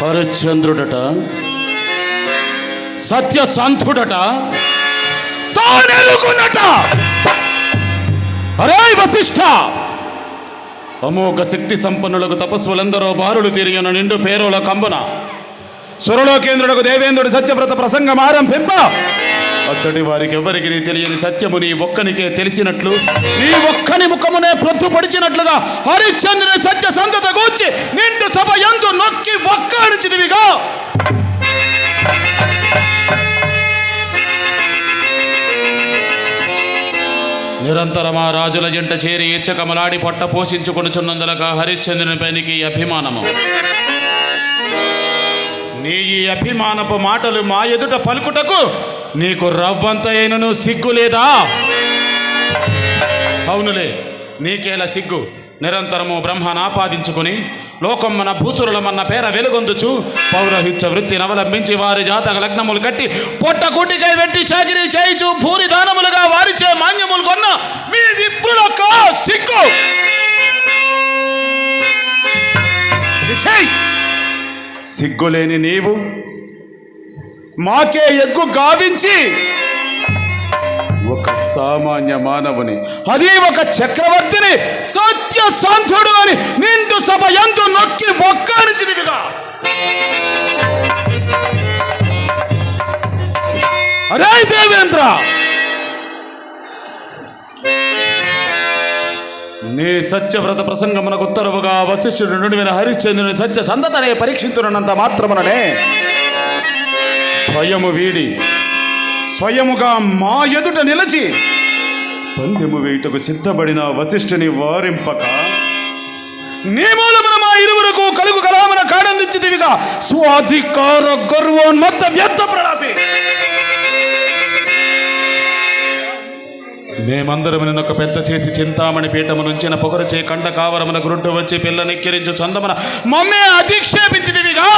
హరిశ్చంద్రుడట సత్యసంధుడట తానెరుగునట! అరే వశిష్ఠ అమోఘ శక్తి సంపన్నులకు తపస్సులందరూ బారులు తిరిగిన నిండు పేరుల కంబున. సురలోకేంద్రుడకు దేవేంద్రుడు సత్యవ్రత ప్రసంగం ఆరంభింప. అచ్చటి వారికి ఎవరికి నీ తెలియని సత్యము నీ ఒక్కనికే తెలిసినట్లు నీ ఒక్కని ముఖమునే ప్రొద్దు పడిచినట్లుగా హరిశ్చంద్రుని సత్య సంతత గూర్చి నిండు సభ ఎందు నొక్కి ఒక్కాడిచిదివిగా నిరంతరమా రాజుల జంట చేరి ఇచ్చకమలాడి పొట్ట పోషించుకొనుచున్నందులక హరిశ్చంద్రుని పైనికి అభిమానము. నీ ఈ అభిమానపు మాటలు మా ఎదుట పలుకుటకు నీకు రవ్వంత అయినను సిగ్గు లేదా? అవునులే నీకేలా సిగ్గు? నిరంతరము బ్రహ్మను ఆపాదించుకుని లోకమ్మన భూసురులమన్న పేర వెలుగొందుచు. పౌరహిత్య వృత్తిని అవలంబించి వారి జాతక లగ్నములు కట్టి పొట్ట గుడ్డికై వెట్టి చాకిరీ చేయిచు భూరి దానములుగా వారిచే మాన్యములు కొన్న మీ విప్రులొక్క సిగ్గు సిగ్గులేని నీవు మాకే ఎగ్గు గావించి సామాన్య మానవుని. అది ఒక చక్రవర్తిని సత్య సాంతుడు అని నిండు సభ ఎందు నొక్కి ఒక్కానిచిదివిగా అరే దేవేంద్ర! నీ సత్యవ్రత ప్రసంగమునకు ఉత్తరవుగా వశిష్ఠుడు నుండి హరిశ్చంద్రుని సత్య సందతనే పరీక్షించున్నంత మాత్రముననే భయము వీడి స్వయముగా మా ఎదుట నిలచి పందెము వేయుటకు సిద్ధపడిన వశిష్ఠుని వారింపక నీ మూలమున మా ఇరువురకు కలుగు కలామన కాడందించిదివిగా స్వాధికార గర్వోన్మత్త వ్యర్థ ప్రణాపి మేమందరం నిన్నొక పెద్ద చేసి చింతామణి పీఠము నుంచిన పొగరచే కండ కావరమున గ్రుడ్డు వచ్చి పిల్లనెక్కిరించు చందమన మమ్మే అధిక్షేపించినవిగా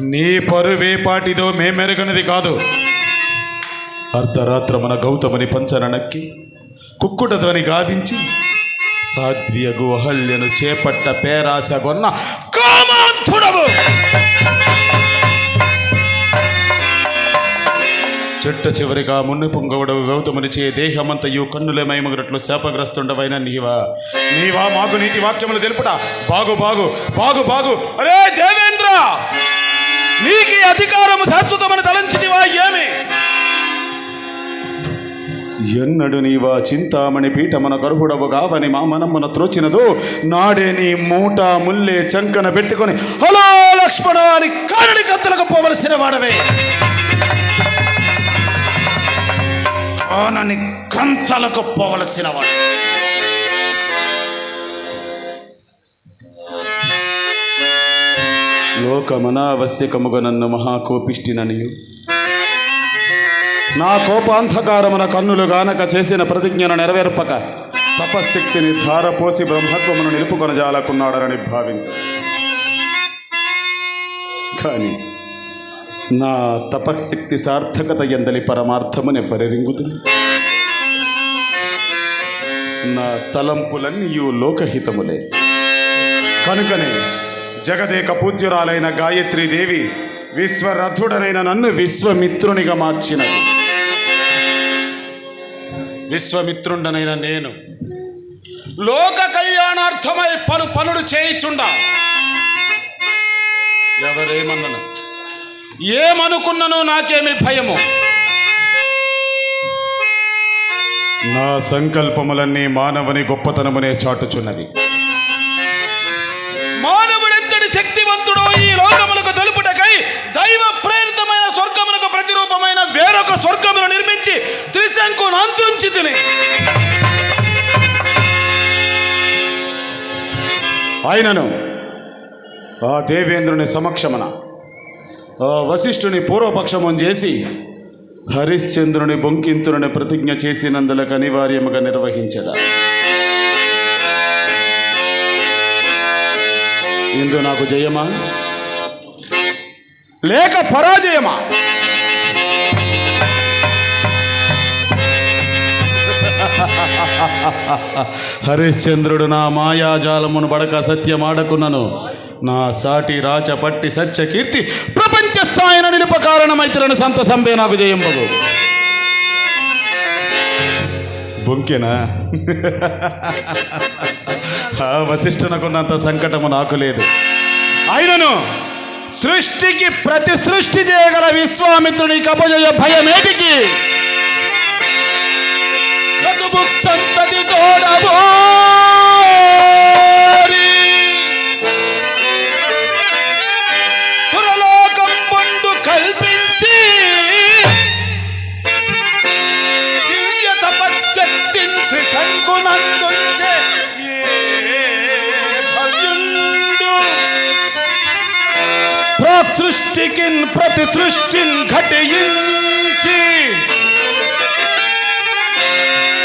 నీ పరువే పాటిదో మేమెరగనిది కాదు. అర్ధరాత్రమున గౌతముని పంచన నక్కి కుక్కుట ధ్వని గావించి సాధ్వియగు అహల్యను చేపట్ట పేరాసగొన్న కామాంధుడవు. చెట్ట చివరిగా మున్ను పొంగవడవు. గౌతముని చే దేహమంతయు కన్నుల శాపగ్రస్తుండవైన నీవా. నీవా మాకు నీతి వాక్యములు తెలుపుట. బాగు బాగు బాగు బాగు. అరే దేవేంద్ర! నీకు అధికారము శాశ్వతమని తలంచితివా ఏమి? ఎన్నడు నీవా చింతామణి పీఠమున కరుహుడవు కావని మా మనమ్మున త్రోచినదు నాడే నీ మూట ముల్లే చంకన పెట్టుకొని హలో లక్ష్మణ అని కారడి కత్తలకు పోవలసిన వాడవే. కానని కంతలకు పోవలసిన వాడు. లోకమనావశ్యకముగా నన్ను మహాకోపిష్టిననియు నా కోపాంధకారమున కన్నులు గానక చేసిన ప్రతిజ్ఞను నెరవేర్పక తపశ్శక్తిని ధారపోసి బ్రహ్మత్వమును నిలుపుకొనజాలకున్నాడని భావించు కానీ నా తపశ్శక్తి సార్థకత ఎందలి పరమార్థముని పరిరింగుతుంది నా తలంపులన్నీ లోకహితములే. కనుకనే జగదేక పూజ్యురాలైన గాయత్రీదేవి విశ్వరథుడనైన నన్ను విశ్వమిత్రునిగా మార్చినది. విశ్వమిత్రుండనైన నేను లోక కళ్యాణార్థమై పలు పనులు చేయిచుండా. ఎవరేమన్నను? ఏమనుకున్నను నాకేమి భయము. నా సంకల్పములన్నీ మానవుని గొప్పతనమునే చాటుచున్నది. శక్తివంతుడో ఈ లోకములకు తెలుపుటకై దైవ ప్రేరితమైన స్వర్గములకు ప్రతిరూపమైన వేరొక స్వర్గమును నిర్మించి త్రిశంకును అంతుంచి తిని. ఆయనను ఆ దేవేంద్రుని సమక్షమన వశిష్ఠుని పూర్వపక్షమం చేసి హరిశ్చంద్రుని బొంకింతుని ప్రతిజ్ఞ చేసినందులకు అనివార్యముగా నిర్వహించదా ఇందు నాకు జయమా? లేక పరాజయమా? హరిశ్చంద్రుడు నా మాయాజాలమును బడక సత్యమాడకున్నను నా సాటి రాచ పట్టి సత్య కీర్తి ప్రపంచ స్థాయిన నిలుప కారణమైతులను సంత సంబే నాకు జయంబగు. బొంకెనా? వశిష్ఠునకున్నంత సంకటము నాకు లేదు. ఆయనను సృష్టికి ప్రతి సృష్టి చేయగల విశ్వామిత్రుని కపజయ భయమేటికి ఏటికి సంతతి తోడబో సృష్టికిన్ ప్రతి సృష్టిన్ ఘటించి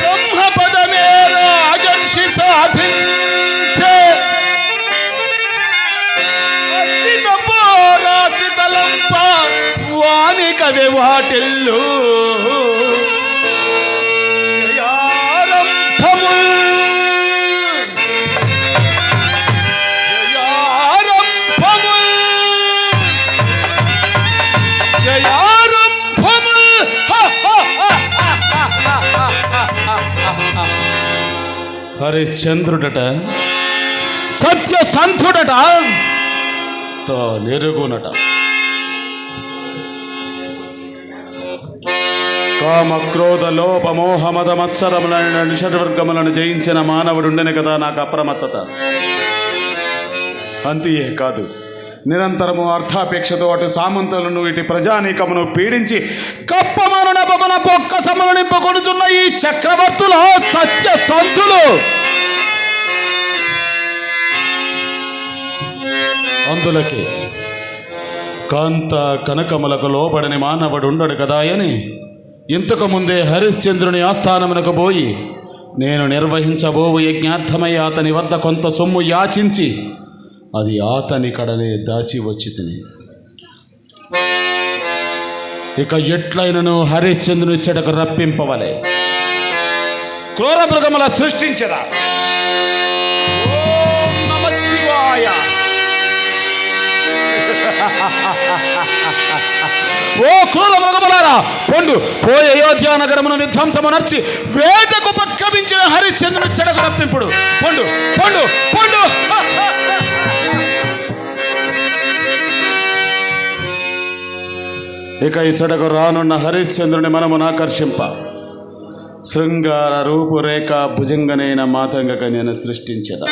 బ్రహ్మపదమే రాజర్షి సాధించే. పోరాసి తలంప వాణి కవి వాటిల్లు. హరిశ్చంద్రుడట. సత్య సంధుడట తో నెరుగునట. కామ క్రోధ లోప మోహ మద మత్సరములను నిషడ్వర్గములను జయించిన మానవుడుండెను కదా నాకు అప్రమత్తత. అంతియే కాదు. నిరంతరము అర్థాపేక్షతో అటు సామంతులను ఇటు ప్రజానీకమును పీడించి కప్పమను నపమన పొక్క సమను నింపకొడుచున్న ఈ చక్రవర్తుల సత్య సంతులు. అందులకి కాంత కనకములకు లోబడని మానవుడు ఉండడు కదా అని ఇంతకు ముందే హరిశ్చంద్రుని ఆస్థానమునకు పోయి నేను నిర్వహించబోవు యజ్ఞార్థమై అతని వద్ద కొంత సొమ్ము యాచించి అది ఆతని కడనే దాచి వచ్చి తిని ఇక ఎట్లయినను హరిశ్చంద్రుని చెడకు రప్పింపవలే. క్రూర మృగముల సృష్టించదా? ఓ క్రూర మృగములారా పొండు. పోయి అయోధ్య నగరమును విధ్వంసమునర్చి వేటకు పక్కమించిన హరిశ్చంద్రుని చెడకు రప్పింపుడు. పొండు పొండు పొండు. ఇక ఇచ్చటకు రానున్న హరిశ్చంద్రుని మనమును ఆకర్షింప. శృంగార రూపురేఖ భుజంగనైన మాతంగ కన్యను సృష్టించదా.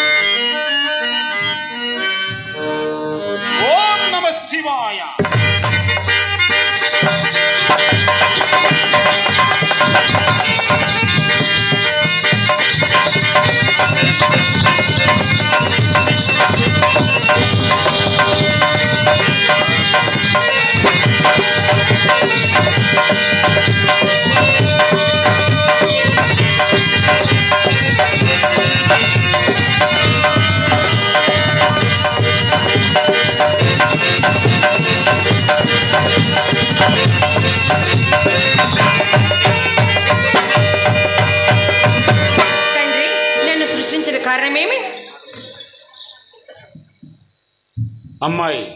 అమ్మాయి.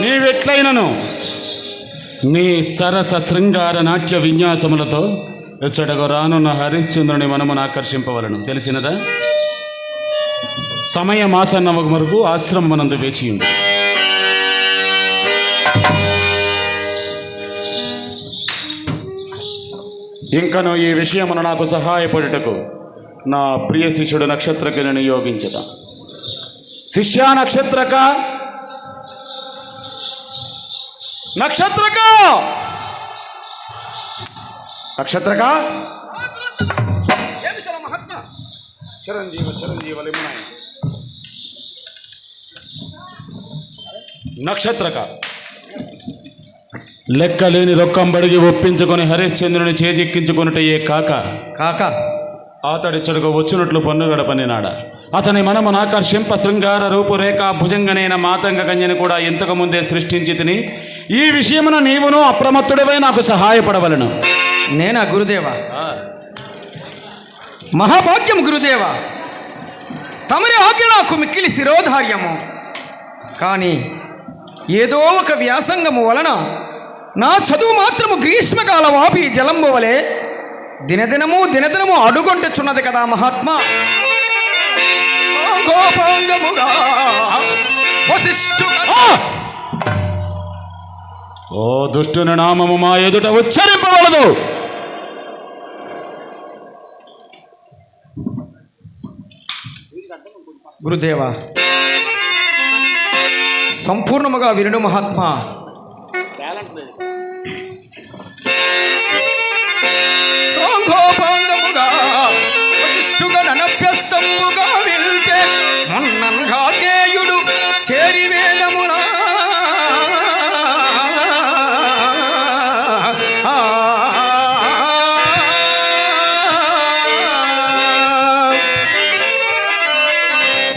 నీవెట్లయినను? నీ సరస శృంగార నాట్య విన్యాసములతో ఇచ్చటకు రానున్న హరిశ్చంద్రుని మనమును ఆకర్షింపవలను. తెలిసినదా? సమయం ఆసన్నమగు వరకు ఆశ్రమనందు వేచియుండు. ఇంకను ఈ విషయమును నాకు సహాయపడుటకు నా ప్రియ శిష్యుడు నక్షత్రకి నియోగించద శిష్య నక్షత్రక! నక్షత్రక! నక్షత్రక! చిరంజీవ చిరంజీవ లిమునాయ నక్షత్రక! లెక్కలేని రొక్కం బడిగి ఒప్పించుకొని హరిశ్చంద్రుని చేజిక్కించుకొనుటయే కాక. కాక. అతడిచ్చడుకు వచ్చినట్లు పన్నుగడ పన్నినాడ అతని మనమును ఆకర్షింప శృంగార రూపురేఖ భుజంగనైన మాతంగ కన్యని కూడా ఇంతకు ముందే సృష్టించి తిని ఈ విషయమున నీవును అప్రమత్తుడివై నాకు సహాయపడవలను. నేనా గురుదేవ? మహాభాగ్యం గురుదేవ. తమరి ఆజ్ఞ నాకు మిక్కిలి శిరోధార్యము. కానీ ఏదో ఒక వ్యాసంగము వలన నా చదువు మాత్రము గ్రీష్మకాల వాపి జలంబు వలె దినదినము దినదినము అడుగొంటుచున్నది కదా మహాత్మా! ఓ దుష్టుని నామము మా ఎదుట ఉచ్చరింపవలదు. గురుదేవ సంపూర్ణముగా వినుడు మహాత్మా. సాంఘోపాంగముగా వశిష్ఠుగా ననభ్యస్తంబుగా విల్చే మొన్నంగా కేయుడు చేరి వేదమునా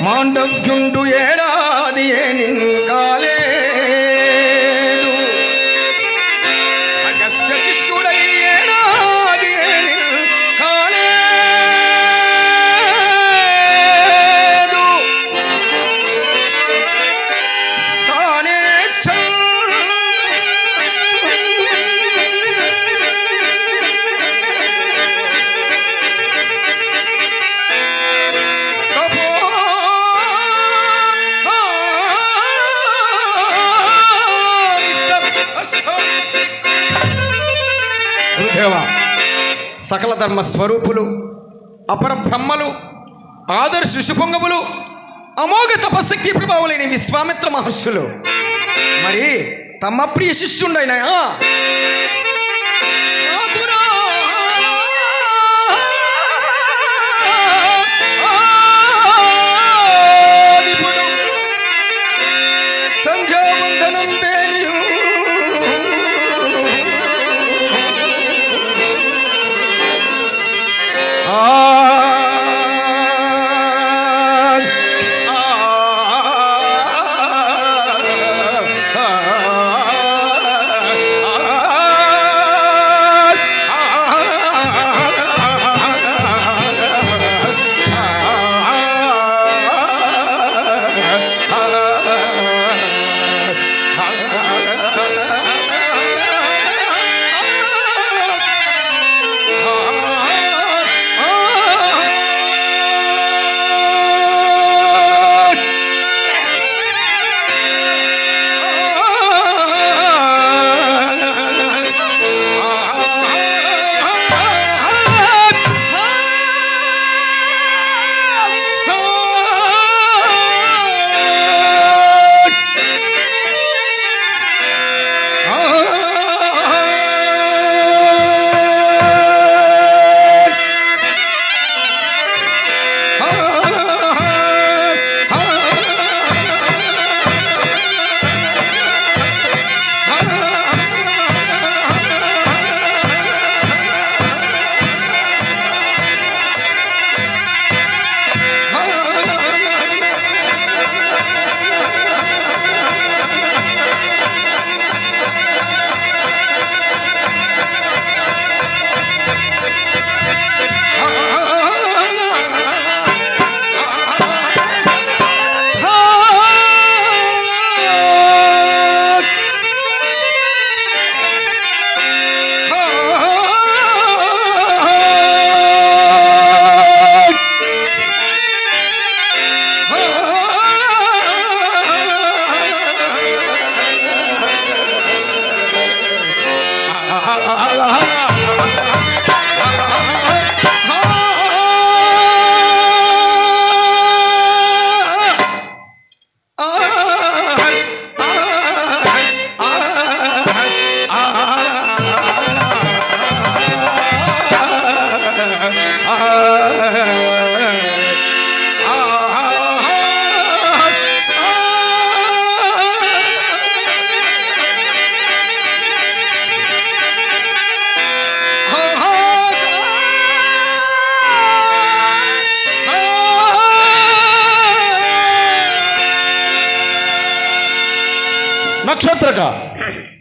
మాండవ్యుండు గురుదేవ సకల ధర్మ స్వరూపులు అపర బ్రహ్మలు ఆదర్శ ఋషిపొంగములు అమోఘ తపశక్తి ప్రభావులైన విశ్వామిత్ర మహర్షులు. మరి తమ ప్రియ శిష్యుండైనా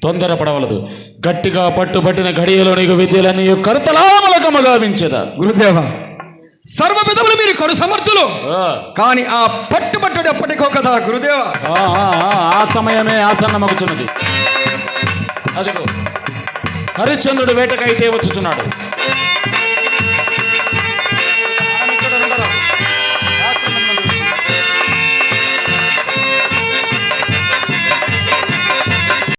తొందరపడవలదు గట్టిగా పట్టుబట్టిన ఘడియలో నీకు విద్యలన్నీ కరుతలామలకమ గావించదా. గురుదేవ సర్వ విధములు మీరు కరు సమర్థులు. కానీ ఆ పట్టుబట్టుడు ఎప్పటికో కదా గురుదేవ ఆ, సమయమే ఆసన్నమగుచున్నది. అదిగో హరిశ్చంద్రుడు వేటకైతే వచ్చుచున్నాడు.